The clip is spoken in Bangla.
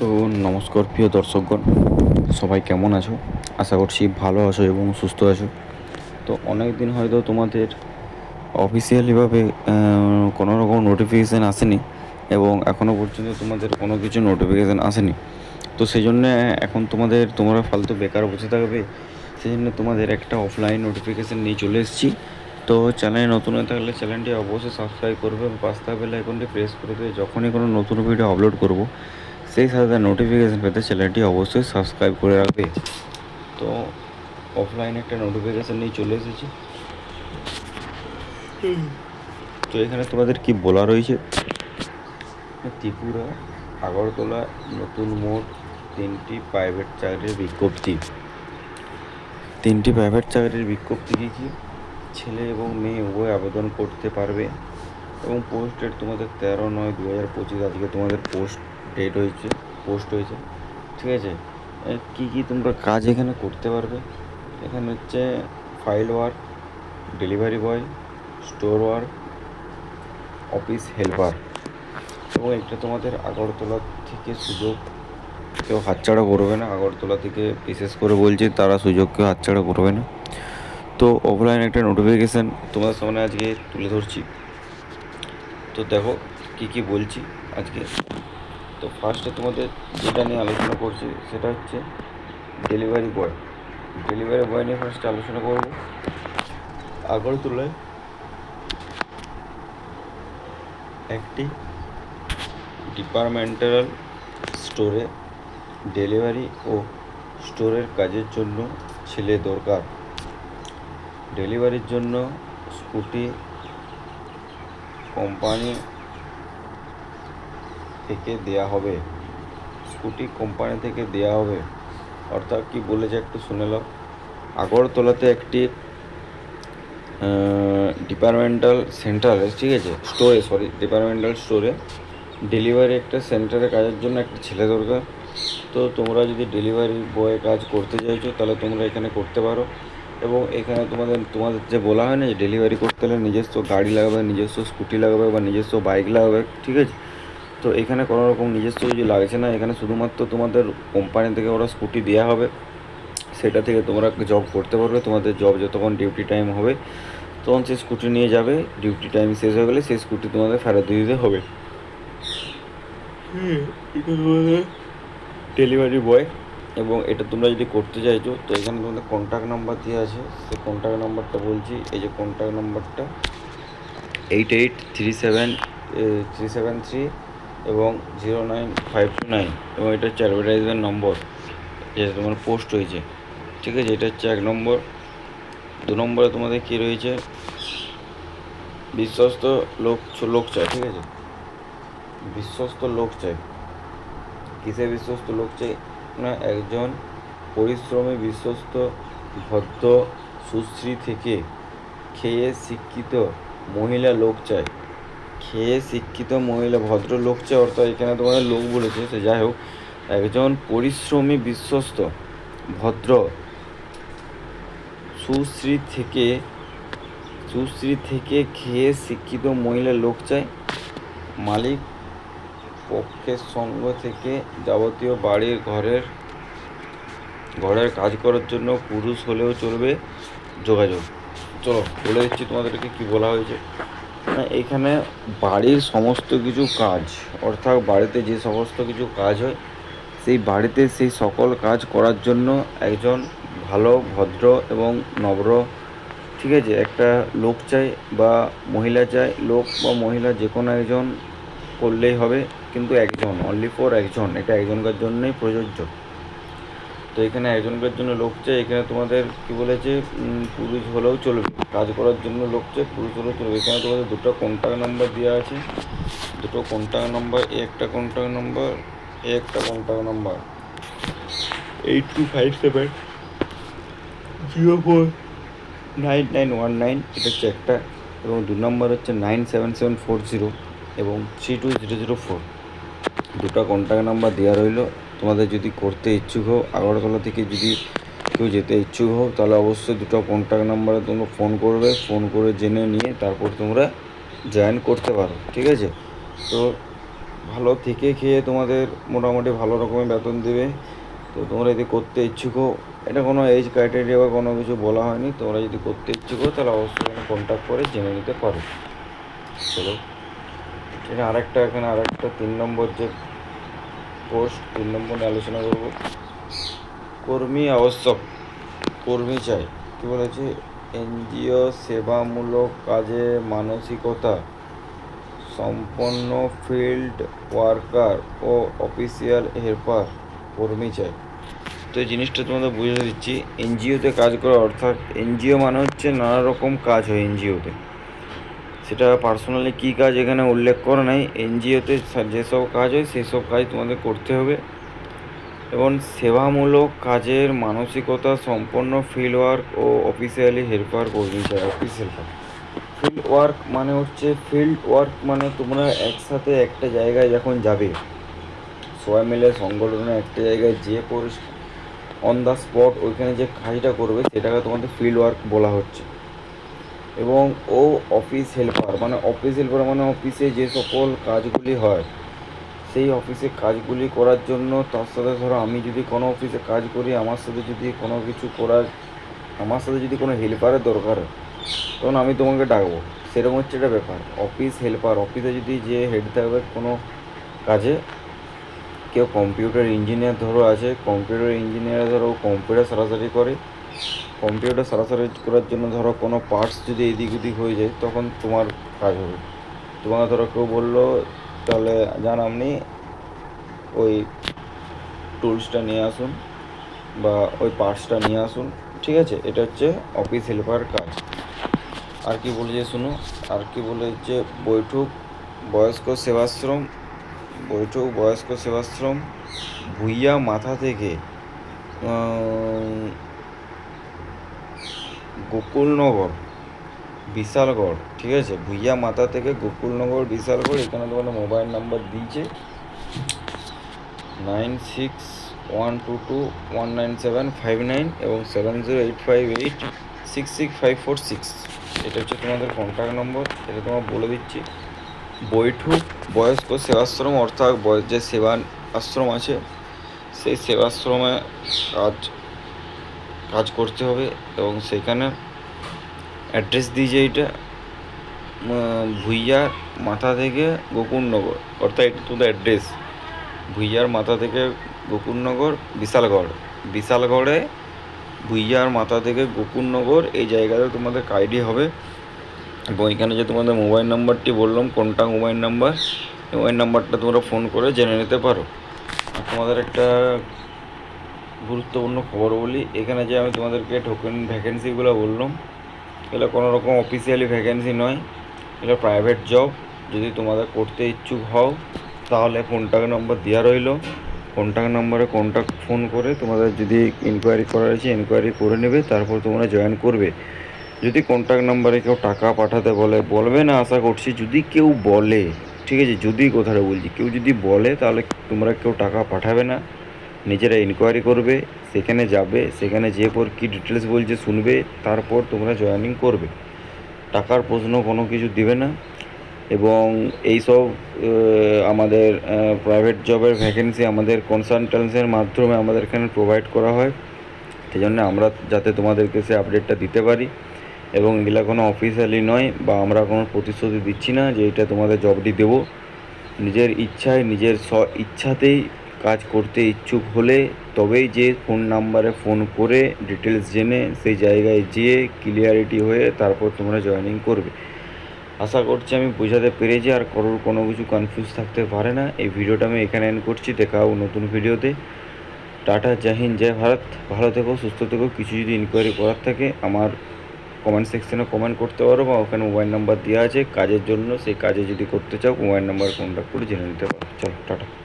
তো নমস্কার প্রিয় দর্শকগণ, সবাই কেমন আছো? আশা করছি ভালো আছো এবং সুস্থ আছো। তো অনেক দিন হয়তো তোমাদের অফিসিয়ালিভাবে কোনো রকম নোটিফিকেশান আসেনি এবং এখনও পর্যন্ত তোমাদের কোনো কিছু নোটিফিকেশান আসেনি। তো সেই জন্যে এখন তোমাদের, তোমরা ফালতু বেকার বসে থাকবে সেই জন্য তোমাদের একটা অফলাইন নোটিফিকেশান নিয়ে চলে এসেছি। তো চ্যানেলে নতুন হয়ে থাকলে চ্যানেলটি অবশ্যই সাবস্ক্রাইব করবে এবং পাঁচটা বেল আইকনটি প্রেস করে দেবে যখনই কোনো নতুন ভিডিও আপলোড করব সেই সাথে নোটিফিকেশান পেতে চ্যানেলটি অবশ্যই সাবস্ক্রাইব করে রাখবে। তো অফলাইনে একটা নোটিফিকেশান নিয়ে চলে এসেছি। তো এখানে তোমাদের কি বলা রয়েছে? ত্রিপুরা, আগরতলা, নতুন মোড়, তিনটি প্রাইভেট চাকরির বিজ্ঞপ্তি। তিনটি প্রাইভেট চাকরির বিজ্ঞপ্তি কী কী? ছেলে এবং মেয়ে উভয় আবেদন করতে পারবে। এবং পোস্ট ডেট তোমাদের তেরো নয় দু হাজার পঁচিশ আজকে তোমাদের পোস্ট ডেট হয়েছে পোস্ট হয়েছে, ঠিক আছে? কী কী তোমরা কাজ এখানে করতে পারবে? এখানে হচ্ছে file work delivery boy store work office helper এবং এটা তোমাদের আগরতলা থেকে সুযোগ কেউ হাতছাড়া করবে না। আগরতলা থেকে বিশেষ করে বলছি, তারা সুযোগ কেউ হাতছাড়া করবে না। তো অফলাইন একটা নোটিফিকেশান তোমাদের সামনে আজকে তুলে ধরছি। তো দেখো, কী কী বলছি আজকে। তো ফার্স্টে তোমাদের যেটা নিয়ে আলোচনা করছি সেটা হচ্ছে ডেলিভারি বয় ডেলিভারি বয় নিয়ে ফার্স্টে আলোচনা করব। আগরতলায় একটি ডিপার্টমেন্টাল স্টোরে ডেলিভারি ও স্টোরের কাজের জন্য ছেলে দরকার। ডেলিভারির জন্য স্কুটি কোম্পানি থেকে দেয়া হবে। স্কুটি কোম্পানি থেকে দেয়া হবে। অর্থাৎ কি বলেছে একটু শুনে নাও। আগরতলাতে একটি ডিপার্টমেন্টাল সেন্টারে ঠিক আছে? স্টোরে সরি ডিপার্টমেন্টাল স্টোরে ডেলিভারি একটা সেন্টারে কাজের জন্য একটা ছেলে দরকার। তো তোমরা যদি ডেলিভারি বয় কাজ করতে চাইছো, তাহলে তোমরা এখানে করতে পারো। এবং এখানে তোমাদের তোমাদের যে বলা হয় না যে ডেলিভারি করতে হলে নিজস্ব গাড়ি লাগবে, নিজস্ব স্কুটি লাগবে বা নিজস্ব বাইক লাগবে, ঠিক আছে? তো এখানে কোনো রকম নিজস্ব কিছু লাগছে না। এখানে শুধুমাত্র তোমাদের কোম্পানি থেকে ওরা স্কুটি দেওয়া হবে। সেটা থেকে তোমরা জব করতে পারবে। তোমাদের জব যতক্ষণ ডিউটি টাইম হবে তখন সেই স্কুটি নিয়ে যাবে। ডিউটি টাইম শেষ হয়ে গেলে সেই স্কুটি তোমাদের ফেরত দিয়ে দিতে হবে। ডেলিভারি বয় এবং এটা তোমরা যদি করতে চাইছো তো এখানে তোমাদের কন্ট্যাক্ট নাম্বার দেওয়া আছে। সেই কন্ট্যাক্ট নাম্বারটা বলছি এই যে কন্ট্যাক্ট নাম্বারটা eight eight three seven three seven three এবং zero nine five two nine এবং এটা হচ্ছে অ্যাডভার্টাইজমেন্ট নম্বর যেটা তোমার পোস্ট হয়েছে ঠিক আছে, এটা হচ্ছে এক নম্বর। দু নম্বরে তোমাদের কী রয়েছে? বিশ্বস্ত লোক লোক চাই ঠিক আছে? বিশ্বস্ত লোক চাই কিসে বিশ্বস্ত লোক চাই না, একজন পরিশ্রমী, বিশ্বস্ত, ভদ্র, সুশ্রী থেকে খেয়ে শিক্ষিত মহিলা লোক চায়। খেয়ে শিক্ষিত মহিলা ভদ্র লোক চায় অর্থাৎ এখানে তোমাদের লোক বলেছে, সে যাই হোক, একজন পরিশ্রমী বিশ্বস্ত, ভদ্র, সুশ্রী থেকে সুশ্রী থেকে খেয়ে শিক্ষিত মহিলা লোক চায়। মালিক পক্ষের সঙ্গ থেকে যাবতীয় বাড়ির ঘরের ঘরের কাজ করার জন্য পুরুষ হলেও চলবে। যোগাযোগ। চলো, বলে দিচ্ছি তোমাদেরকে কি বলা হয়েছে। এখানে বাড়ির সমস্ত কিছু কাজ, অর্থাৎ বাড়িতে যে সমস্ত কিছু কাজ হয়, সেই বাড়িতে সেই সকল কাজ করার জন্য একজন ভালো, ভদ্র এবং নম্র ঠিক আছে, একটা লোক চাই বা মহিলা চাই, লোক বা মহিলা যে কোনো একজন করলেই হবে, কিন্তু একজন অনলি ফর একজন, এটা একজনকার জন্যই প্রযোজ্য। তো এখানে একজনকার জন্য লোক চাই, এখানে তোমাদের কি বলেছে পুরুষ হলেও চলবে, কাজ করার জন্য লোক চাই, পুরুষ হলেও চলবে। এখানে তোমাদের দুটো কন্ট্যাক্ট নাম্বার দেওয়া আছে, দুটো কন্ট্যাক্ট নাম্বার একটা কন্ট্যাক্ট নাম্বার একটা contact number eight two five seven zero four nine nine one nine এটা হচ্ছে একটা, এবং দু নম্বর হচ্ছে nine seven seven four zero এবং three two zero zero four দুটো কন্ট্যাক্ট নাম্বার দেওয়া রইল। তোমাদের যদি করতে ইচ্ছুক হও, আগরতলা থেকে যদি কেউ যেতে ইচ্ছুক হও, তাহলে অবশ্যই দুটো কন্ট্যাক্ট নাম্বারে তোমরা ফোন করবে। ফোন করে জেনে নিয়ে তারপর তোমরা জয়েন করতে পারো, ঠিক আছে? তো ভালো থেকে খেয়ে তোমাদের মোটামুটি ভালো রকমের বেতন দেবে। তো তোমরা যদি করতে ইচ্ছুক এটা কোনো এজ ক্রাইটেরিয়া বা কোনো কিছু বলা হয়নি, তোমরা যদি করতে ইচ্ছুক হও, তাহলে অবশ্যই কন্ট্যাক্ট করে জেনে নিতে পারো। চলো, এখানে আরেকটা এখানে আরেকটা তিন নম্বর যে পোস্ট, তিন নম্বর নিয়ে আলোচনা করব। কর্মী আবশ্যক, কর্মী চাই। কী বলেছে? এনজিও সেবামূলক কাজে মানসিকতা, সম্পন্ন ফিল্ড ওয়ার্কার ও অফিসিয়াল হেল্পার, কর্মী চাই। তো এই জিনিসটা তোমাদের বুঝে দিচ্ছি। এনজিওতে কাজ করা অর্থাৎ এনজিও মানে হচ্ছে নানা রকম কাজ হয় এনজিওতে। সেটা পার্সোনালি কী কাজ এখানে উল্লেখ করা নাই এনজিওতে যেসব কাজ হয় সেসব কাজ তোমাদের করতে হবে। এবং সেবামূলক কাজের মানসিকতা সম্পন্ন ফিল্ড ওয়ার্ক ও অফিসিয়ালি হেল্পার কর্মী অফিস হেল্পার ফিল্ড ওয়ার্ক মানে হচ্ছে ফিল্ড ওয়ার্ক মানে তোমরা একসাথে একটা জায়গায় যখন যাবে, সবাই মিলে সংগঠনে একটা জায়গায় যে পরিস অন দ্য স্পট ওইখানে যে কাজটা করবে সেটাকে তোমাদের ফিল্ড ওয়ার্ক বলা হচ্ছে। এবং ও অফিস হেল্পার মানে অফিস হেল্পার মানে অফিসে যে সকল কাজগুলি হয়, সেই অফিসে কাজগুলি করার জন্য তার সাথে ধরো আমি যদি কোনো অফিসে কাজ করি, আমার সাথে যদি কোনো কিছু করার, আমার সাথে যদি কোনো হেল্পারের দরকার হয় তখন আমি তোমাকে ডাকবো। সেরকম হচ্ছে একটা ব্যাপার। অফিস হেল্পার অফিসে যদি যে হেড থাকবে কোনো কাজে, কেউ কম্পিউটার ইঞ্জিনিয়ার ধরো আছে কম্পিউটার ইঞ্জিনিয়ার ধরো কম্পিউটার সারাসারি করে কম্পিউটার সারাসারি করার জন্য ধরো কোনো পার্টস যদি এদিক ওদিক হয়ে যায়, তখন তোমার কাজ হবে। তোমাকে ধরো কেউ বলল, তাহলে যান আপনি ওই টুলসটা নিয়ে আসুন বা ওই পার্টসটা নিয়ে আসুন, ঠিক আছে? এটা হচ্ছে অফিস হেল্পার কাজ। আর কি বলেছে শুনো, আর কি বলেছে বৈঠক, বয়স্ক সেবাশ্রম, বৈঠক, বয়স্ক সেবাশ্রম, ভুইয়া মাথা থেকে গোকুলনগর, বিশালগড়, ঠিক আছে? ভুইয়া মাথা থেকে গোকুলনগর, বিশালগড়, এখানে তোমাদের মোবাইল নাম্বার দিয়েছে। Nine six one two two one nine seven five nine এবং seven zero eight five eight six six five four six. এটা হচ্ছে তোমাদের কন্ট্যাক্ট নম্বর এটা তোমার বলে দিচ্ছি। বৈঠক বয়স্ক সেবাশ্রম, অর্থাৎ যে সেবা আশ্রম আছে, সেই সেবাশ্রমে কাজ কাজ করতে হবে এবং সেখানে অ্যাড্রেস দিয়েছে উম, ভুইয়ার মাথা থেকে গোকুলনগর অর্থাৎ এটা তোদের অ্যাড্রেস ভুইয়ার মাথা থেকে গোকুলনগর বিশালগড় বিশালগড়ে ভুইয়ার মাথা থেকে গোকুলনগর এই জায়গাতে তোমাদের আইডি হবে। এবং এখানে যে তোমাদের মোবাইল নাম্বারটি বললাম কোনটা মোবাইল নাম্বার মোবাইল নাম্বারটা তোমরা ফোন করে জেনে নিতে পারো। তোমাদের একটা গুরুত্বপূর্ণ খবর বলি। এখানে যে আমি তোমাদেরকে টোকেন ভ্যাকেন্সিগুলো বললাম, এগুলো কোনো রকম অফিসিয়ালি ভ্যাকেন্সি নয়। এটা প্রাইভেট জব যদি তোমাদের করতে ইচ্ছুক হও, তাহলে কন্ট্যাক্ট নম্বর দেওয়া রইল। কন্ট্যাক্ট নম্বরে কন্ট্যাক্ট ফোন করে তোমাদের যদি ইনকোয়ারি করার আছে ইনকোয়ারি করে নেবে, তারপর তোমরা জয়েন করবে। যদি কন্ট্যাক্ট নাম্বারে কেউ টাকা পাঠাতে বলে, বলবে না, আশা করছি যদি কেউ বলে, ঠিক আছে? যদি কথাটা বলছি, কেউ যদি বলে, তাহলে তোমরা কেউ টাকা পাঠাবে না। নিজেরা ইনকোয়ারি করবে, সেখানে যাবে, সেখানে যে পর কী ডিটেলস বলছে শুনবে, তারপর তোমরা জয়েনিং করবে। টাকার প্রশ্ন কোনো কিছু দিবে না এবং এইসব আমাদের প্রাইভেট জবের ভ্যাকেন্সি আমাদের কনসালটেন্সের মাধ্যমে আমাদের এখানে প্রোভাইড করা হয়। সেই জন্য আমরা যাতে তোমাদেরকে সে আপডেটটা দিতে পারি এবং এগুলা কোনো অফিসিয়ালি নয় বা আমরা কোনো প্রতিশ্রুতি দিচ্ছি না যে এটা তোমাদের জবটি দেবো। নিজের ইচ্ছায়, নিজের স্ব ইচ্ছাতেই কাজ করতে ইচ্ছুক হলে তবেই যে ফোন নাম্বারে ফোন করে ডিটেলস জেনে সেই জায়গায় যেয়ে ক্লিয়ারিটি হয়ে তারপর তোমরা জয়েনিং করবে। আশা করছি আমি বোঝাতে পেরেছি আর কারোর কোনো কিছু কনফিউজ থাকতে পারে না। এই ভিডিওটা আমি এখানে এন্ড করছি। দেখা হবে নতুন ভিডিওতে। টাটা, জয় হিন্দ, জয় ভারত। ভালো থেকো, সুস্থ থেকো। কিছু যদি ইনকোয়ারি করার থাকে আমার কমেন্ট সেকশনে কমেন্ট করতে পারো বা ওখানে মোবাইল নাম্বার দেওয়া আছে। কাজের জন্য সেই কাজে যদি করতে চাও মোবাইল নাম্বার কন্ট্যাক্ট করে জেনে নিতে পারো। চলো, টাটা।